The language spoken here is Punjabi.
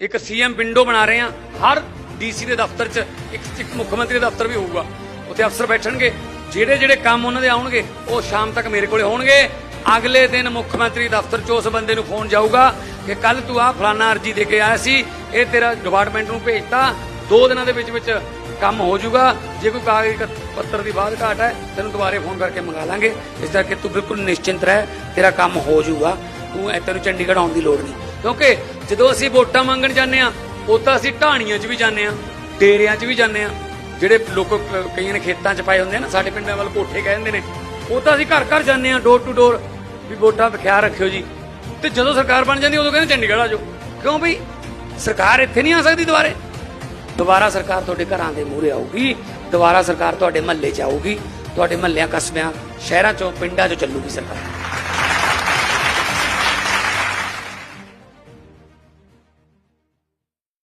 ਇੱਕ ਸੀਐਮ ਵਿੰਡੋ ਬਣਾ ਰਹੇ ਆ ਹਰ ਡੀਸੀ ਦੇ ਦਫ਼ਤਰ 'ਚ ਇੱਕ ਇੱਕ ਮੁੱਖ ਮੰਤਰੀ ਦਾ ਦਫ਼ਤਰ ਵੀ ਹੋਊਗਾ। ਉੱਥੇ ਅਫਸਰ ਬੈਠਣਗੇ। ਜਿਹੜੇ ਜਿਹੜੇ ਕੰਮ ਉਹਨਾਂ ਦੇ ਆਉਣਗੇ, ਉਹ ਸ਼ਾਮ ਤੱਕ ਮੇਰੇ ਕੋਲੇ ਹੋਣਗੇ। ਅਗਲੇ ਦਿਨ ਮੁੱਖ ਮੰਤਰੀ ਦਫ਼ਤਰ 'ਚ ਉਸ ਬੰਦੇ ਨੂੰ ਫੋਨ ਜਾਊਗਾ ਕਿ ਕੱਲ ਤੂੰ ਆ ਫਲਾਨਾ ਅਰਜੀ ਦੇ ਕੇ ਆਇਆ ਸੀ, ਇਹ ਤੇਰਾ ਡਿਪਾਰਟਮੈਂਟ ਨੂੰ ਭੇਜਤਾ। ਦੋ ਦਿਨਾਂ ਦੇ ਵਿੱਚ ਵਿੱਚ ਕੰਮ ਹੋ ਜਾਊਗਾ। ਜੇ ਕੋਈ ਕਾਗਜ਼ ਪੱਤਰ ਦੀ ਬਾਅਦ ਘਾਟ ਹੈ, ਤੈਨੂੰ ਦੁਬਾਰੇ ਫੋਨ ਕਰਕੇ ਮੰਗਾ ਲਾਂਗੇ। ਇਸ ਕਰਕੇ ਤੂੰ ਬਿਲਕੁਲ ਨਿਸ਼ਚਿੰਤ ਰਹਿ, ਤੇਰਾ ਕੰਮ ਹੋ ਜਾਊਗਾ। ਤੂੰ ਤੈਨੂੰ ਚੰਡੀਗੜ੍ਹ ਆਉਣ ਦੀ ਲੋੜ ਨਹੀਂ। ਕਿਉਂਕਿ ਜਦੋਂ ਅਸੀਂ ਵੋਟਾਂ ਮੰਗਣ ਜਾਂਦੇ ਆ ਉਹ ਤਾਂ ਅਸੀਂ ਢਾਣੀਆਂ 'ਚ ਵੀ ਜਾਂਦੇ ਆ ਡੇਰਿਆਂ 'ਚ ਵੀ ਜਾਂਦੇ ਆ ਜਿਹੜੇ ਲੋਕ ਕਈਆਂ ਨੇ ਖੇਤਾਂ 'ਚ ਪਾਏ ਹੁੰਦੇ ਆ ਨਾ, ਸਾਡੇ ਪਿੰਡਾਂ ਵੱਲ ਕੋਠੇ ਕਹਿੰਦੇ ਨੇ। ਉਹ ਤਾਂ ਅਸੀਂ ਘਰ ਘਰ ਜਾਂਦੇ ਆ ਡੋਰ ਟੂ ਡੋਰ ਵੀ ਵੋਟਾਂ ਦਾ ਖਿਆਲ ਰੱਖਿਓ ਜੀ। ਤੇ ਜਦੋਂ ਸਰਕਾਰ ਬਣ ਜਾਂਦੀ, ਉਦੋਂ ਕਹਿੰਦੇ ਚੰਡੀਗੜ੍ਹ ਆ ਜਾਓ। ਕਿਉਂ ਬਈ? ਸਰਕਾਰ ਇੱਥੇ ਨਹੀਂ ਆ ਸਕਦੀ ਦੁਬਾਰੇ। ਦੁਬਾਰਾ ਸਰਕਾਰ ਤੁਹਾਡੇ ਘਰਾਂ ਦੇ ਮੂਹਰੇ ਆਊਗੀ, ਦੁਬਾਰਾ ਸਰਕਾਰ ਤੁਹਾਡੇ ਮਹੱਲੇ 'ਚ ਆਊਗੀ, ਤੁਹਾਡੇ ਮਹੱਲਿਆਂ ਕਸਬਿਆਂ, ਸ਼ਹਿਰਾਂ 'ਚੋਂ, ਪਿੰਡਾਂ 'ਚੋਂ ਚੱਲੂਗੀ ਸਰਕਾਰ।